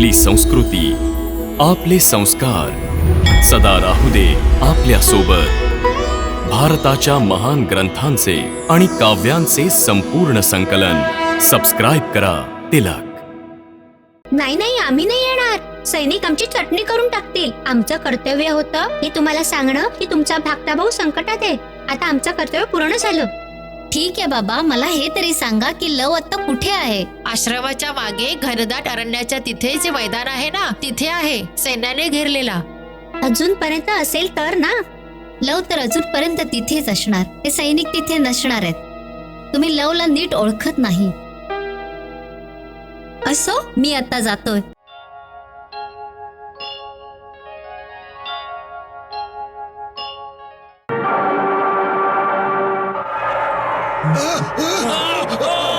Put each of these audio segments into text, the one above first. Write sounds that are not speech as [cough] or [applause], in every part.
आपली संस्कृती आपले संस्कार. सदा राहू दे आपल्यासोबत भारताच्या महान ग्रंथांचे आणि काव्यांचे संपूर्ण संकलन. सबस्क्राईब करा तिलक. नाही नाही आम्ही नाही येणार. सैनिक आमची चटणी करून टाकतील. आमचं कर्तव्य होतं हे तुम्हाला सांगणं की तुमचा धाकटा भाऊ संकटात आहे. आता आमचं कर्तव्य पूर्ण झालं. ठीक आहे बाबा मला हे तरी सांगा की लव आता कुठे आहे? आश्रमाच्या मागे घनदाट अरण्याच्या तिथे जे मैदान आहे ना तिथे आहे सैन्याने घेरलेला. अजूनपर्यंत असेल तर ना? लव तर अजूनपर्यंत तिथेच असणार. ते सैनिक तिथे नसणार आहेत. तुम्ही लवला नीट ओळखत नाही. असो मी आता जातोय. あ [laughs] あ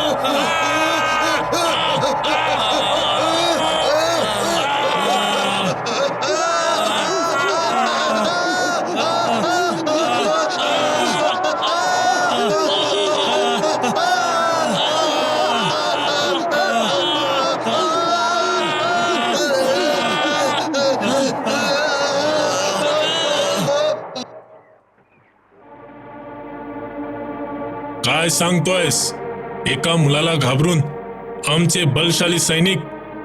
काय सांगतोयस? एका मुलाला घाबरून आमचे बलशाली सैनिक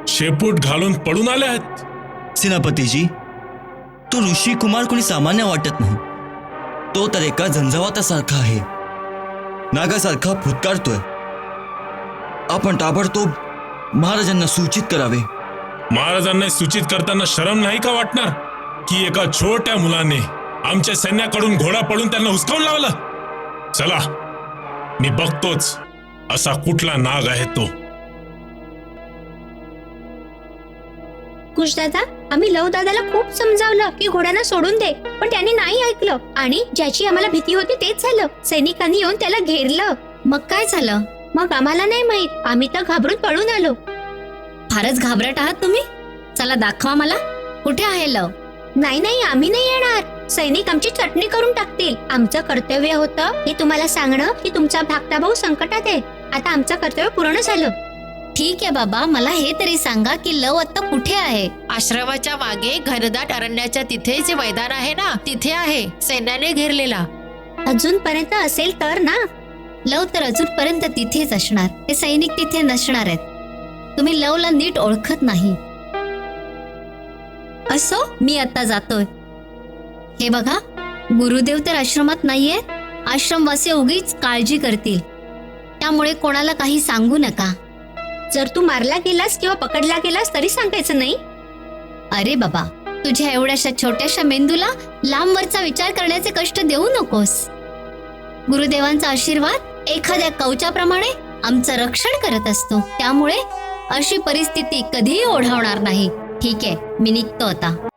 शेपूट घालून पडून आले आहेत. सेनापतीजी तो ऋषी कुमार कोणी सामान्य वाटत नाही. तो तर एका झंझावातासारखा आहे. नागासारखा फुटकारतोय. आपण ताबडतोब महाराजांना सूचित करावे. महाराजांना सूचित करताना शरम नाही का वाटणार की एका छोट्या मुलाने आमच्या सैन्याकडून घोडा पडून त्यांना हुसकावून लावला? चला मी बघतोच असा कुठला नाग आहे तो. कुशदादा आम्ही लव दादाला खूप समजावलं की घोड्यांना सोडून दे पण त्याने नाही ऐकलं. आणि ज्याची आम्हाला भीती होती तेच झालं. सैनिकांनी येऊन त्याला घेरलं. मग काय झालं? मग आम्हाला नाही माहीत. आम्ही तर घाबरून पळून आलो. फारच घाबरट आहात तुम्ही? चला दाखवा मला. कुठे आहे लव? नाही नाही आम्ही नाही येणार. सैनिक आमची चटणी करून टाकतील. आमचं कर्तव्य होतं हे तुम्हाला सांगणं की तुमचा धाकटा भाऊ संकटात आहे. आता आमचं कर्तव्य पूर्ण झालं. ठीक आहे बाबा मला हे तरी सांगा की लव आता कुठे आहे? आश्रमाच्या मागे घनदाट अरण्याच्या तिथे जे मैदान आहे ना तिथे आहे. सैन्याने घेरलेला. अजूनपर्यंत असेल तर ना? लव तर अजूनपर्यंत तिथेच असणार. ते सैनिक तिथे नसणार आहेत. तुम्ही लवला नीट ओळखत नाही. असो मी आता जातोय. हे बघा गुरुदेव तर आश्रमात नाहीये आश्रमवासी उगीच काळजी करतील. त्यामुळे कोणाला काही सांगू नका. जर तू मारला गेलास किंवा पकडला गेलास तरी सांगायचं नाही. अरे बाबा तुझ्या एवढ्याशा छोट्याशा मेंदूला लांबवरचा विचार करण्याचे कष्ट देऊ नकोस. गुरुदेवांचा आशीर्वाद एखाद्या कवचाप्रमाणे आमचं रक्षण करत असतो. त्यामुळे अशी परिस्थिती कधीही ओढावणार नाही. ठीक आहे मी निघतो आता.